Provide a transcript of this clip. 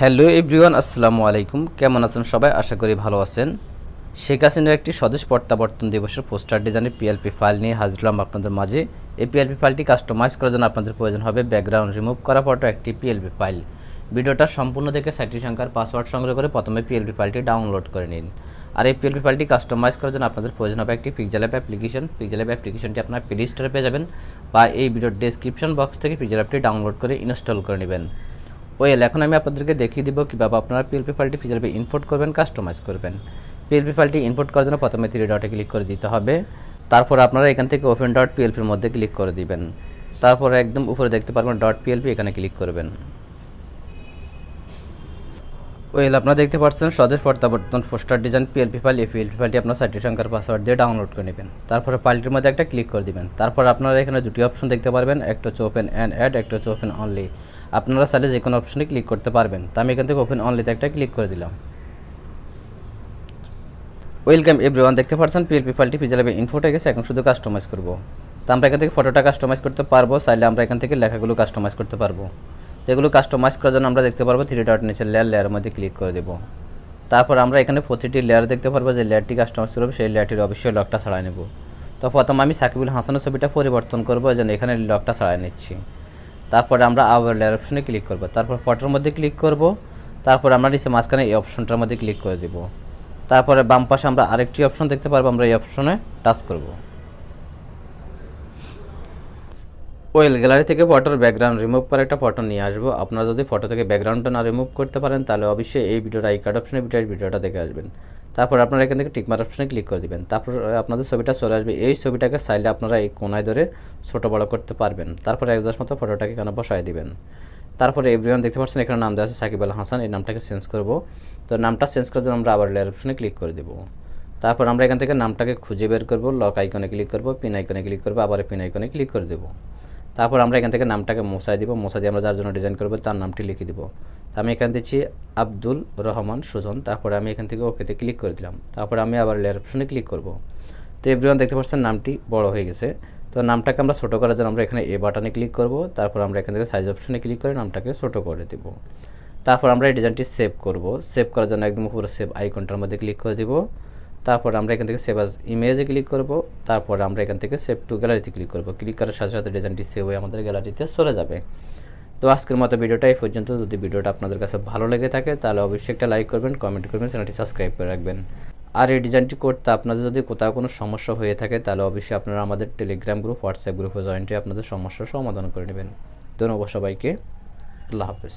Hello everyone, আসসালামু আলাইকুম। কেমন আছেন সবাই? আশা করি ভালো আছেন। শেখ হাসিনার একটি স্বদেশ প্রত্যাবর্তন দিবসের পোস্টার ডিজাইনের পিএলপি ফাইল নিয়ে হাজির হলাম আপনাদের মাঝে। এই পিএলপি ফাইলটি কাস্টমাইজ করার জন্য আপনাদের প্রয়োজন হবে ব্যাকগ্রাউন্ড রিমুভ করা ফটো একটি পিএলপি ফাইল ভিডিওটা সম্পূর্ণ দেখে সাইটটি সংখ্যার পাসওয়ার্ড সংগ্রহ করে প্রথমে পিএলপি ফাইলটি ডাউনলোড করে নিন। আর এই পিএলপি ফাইলটি কাস্টমাইজ করার জন্য আপনাদের প্রয়োজন হবে একটি Pixel app application Pixel app অ্যাপ্লিকেশনটি আপনার প্লে স্টোরে পেয়ে যাবেন বা এই ভিডিওর ডেসক্রিপশন বক্স থেকে পিকজেল অ্যাপটি ডাউনলোড করে ইনস্টল করে নেবেন। ওয়েল, এখন আমি আপনাদেরকে দেখিয়ে দিব কীভাবে আপনারা পিএলপি ফাইলটি ফিজারপে ইনপোর্ট করবেন, কাস্টমাইজ করবেন। পিএলপি ফাইলটি ইনপোর্ট করার জন্য প্রথমে থ্রি ডটে ক্লিক করে দিতে হবে। তারপর আপনারা এখান থেকে ওপেন ডট পিএলপির মধ্যে ক্লিক করে দিবেন। তারপর একদম উপরে দেখতে পারবেন ডট পিএলপি এখানে ক্লিক করবেন। ওয়েল, আপনারা দেখতে পাচ্ছেন স্বদেশ প্রত্যাবর্তন পোস্টার ডিজাইন পিএলপি ফাইল। এই পিএলপি ফাইলটি আপনার সাইটের সংখ্যার পাসওয়ার্ড দিয়ে ডাউনলোড করে নেবেন। তারপরে ফাইলটির মধ্যে একটা ক্লিক করে দিবেন। তারপর আপনারা এখানে দুটি অপশন দেখতে পারবেন। একটা হচ্ছে ওপেন অ্যান্ড অ্যাড একটা হচ্ছে ওপেন অনলি আপনারা চাইলে যে কোনো অপশনে ক্লিক করতে পারবেন। তো আমি এখান থেকে ওপেন অনলিতে একটা ক্লিক করে দিলাম। ওয়েলকাম এভরিওয়ান দেখতে পাচ্ছেন পিএলপি ফাইলটি পিজালাবে ইনফোটে গেছে, এখন শুধু কাস্টমাইজ করব। তো আমরা এখান থেকে ফটোটা কাস্টমাইজ করতে পারব, চাইলে আমরা এখান থেকে লেখাগুলো কাস্টমাইজ করতে পারব। এগুলো কাস্টমাইজ করার জন্য আমরা দেখতে পারব থ্রি ডট নিচে লেয়ার লেয়ারের মধ্যে ক্লিক করে দেবো। তারপর আমরা এখানে প্রতিটি লেয়ার দেখতে পারব যে লেয়ারটি কাস্টমাইজ করব, সেই লেয়ারটির অবশ্যই লকটা ছাড়াই নেব। তো প্রথম আমি সাকিবুল হাসানের ছবিটা পরিবর্তন করব জন্য এখানে লকটা ছাড়াই নিচ্ছি। তারপরে আমরা আবার লেয়ার অপশনে ক্লিক করব। তারপর ফটোর মধ্যে ক্লিক করব। তারপর আমরা নিচে মাঝখানে এই অপশনটার মধ্যে ক্লিক করে দেব। তারপরে বাম পাশে আমরা আরেকটি অপশন দেখতে পারব, আমরা এই অপশনে টাচ করব। ওয়েল গ্যালারি থেকে ফটোর ব্যাকগ্রাউন্ড রিমুভ করে একটা ফটো নিয়ে আসব। আপনারা যদি ফটো থেকে ব্যাকগ্রাউন্ডটা না রিমুভ করতে পারেন, তাহলে অবশ্যই এই ভিডিওর আই কার্ড অপশনে ভিডিওটা দেখে আসবেন। তারপর আপনারা এখান থেকে টিকমার অপশনে ক্লিক করে দিবেন। তারপর আপনাদের ছবিটা চলে আসবে। এই ছবিটাকে চাইলে আপনারা এই কোনায় ধরে ছোটো বড় করতে পারবেন। তারপরে একজাস্ট মতো ফটোটাকে এখানে বসায় দিবেন। তারপরে এভরিওয়ান দেখতে পাচ্ছেন এখানে নাম দেওয়া আছে সাকিব আল হাসান। এই নামটাকে চেঞ্জ করব। তো নামটা চেঞ্জ করার জন্য আমরা আবার লেয়ার অপশনে ক্লিক করে দেবো। তারপর আমরা এখান থেকে নামটাকে খুঁজে বের করব। লক আইকনে ক্লিক করব। পিন আইকনে ক্লিক করব। আবার পিন আইকনে ক্লিক করে দেবো। তারপর আমরা এখান থেকে নামটাকে মোসাই দিব। মোসাই দিয়ে আমরা যার জন্য ডিজাইন করব, তার নামটি লিখে দিব। আমি এখান দিচ্ছি আব্দুল রহমান সুজন, তারপরে আমি এখান থেকে ওকেতে ক্লিক করে দিলাম। তারপরে আমি আবার লেয়ার অপশনে ক্লিক করব। তো এভরিওয়ান দেখতে পাচ্ছেন নামটি বড় হয়ে গেছে। তো নামটাকে আমরা ছোটো করার জন্য আমরা এখানে এ বাটনে ক্লিক করব। তারপর আমরা এখান থেকে সাইজ অপশনে ক্লিক করে নামটাকে ছোটো করে দেব। তারপর আমরা এই ডিজাইনটি সেভ করব। সেভ করার জন্য একদম পুরো সেভ আইকনটার মধ্যে ক্লিক করে দিব। তারপর আমরা এখান থেকে সেভ আজ ইমেজে ক্লিক করব। তারপর আমরা এখান থেকে সেভ টু গ্যালারিতে ক্লিক করব। ক্লিক করার সাথে সাথে ডিজাইনটি সেভ হয়ে আমাদের গ্যালারিতে চলে যাবে। তো আজকের মতো ভিডিওটা এই পর্যন্ত। যদি ভিডিওটা আপনাদের কাছে ভালো লেগে থাকে, তাহলে অবশ্যই একটা লাইক করবেন কমেন্ট করবেন, চ্যানেলটি সাবস্ক্রাইব করে রাখবেন। আর এই ডিজাইনটি করতে আপনাদের যদি কোথাও কোনো সমস্যা হয়ে থাকে, তাহলে অবশ্যই আপনারা আমাদের টেলিগ্রাম গ্রুপ হোয়াটসঅ্যাপ গ্রুপে জয়েন্টে আপনাদের সমস্যার সমাধান করে নেবেন। ধন্যবাদ সবাইকে। আল্লাহ হাফেজ।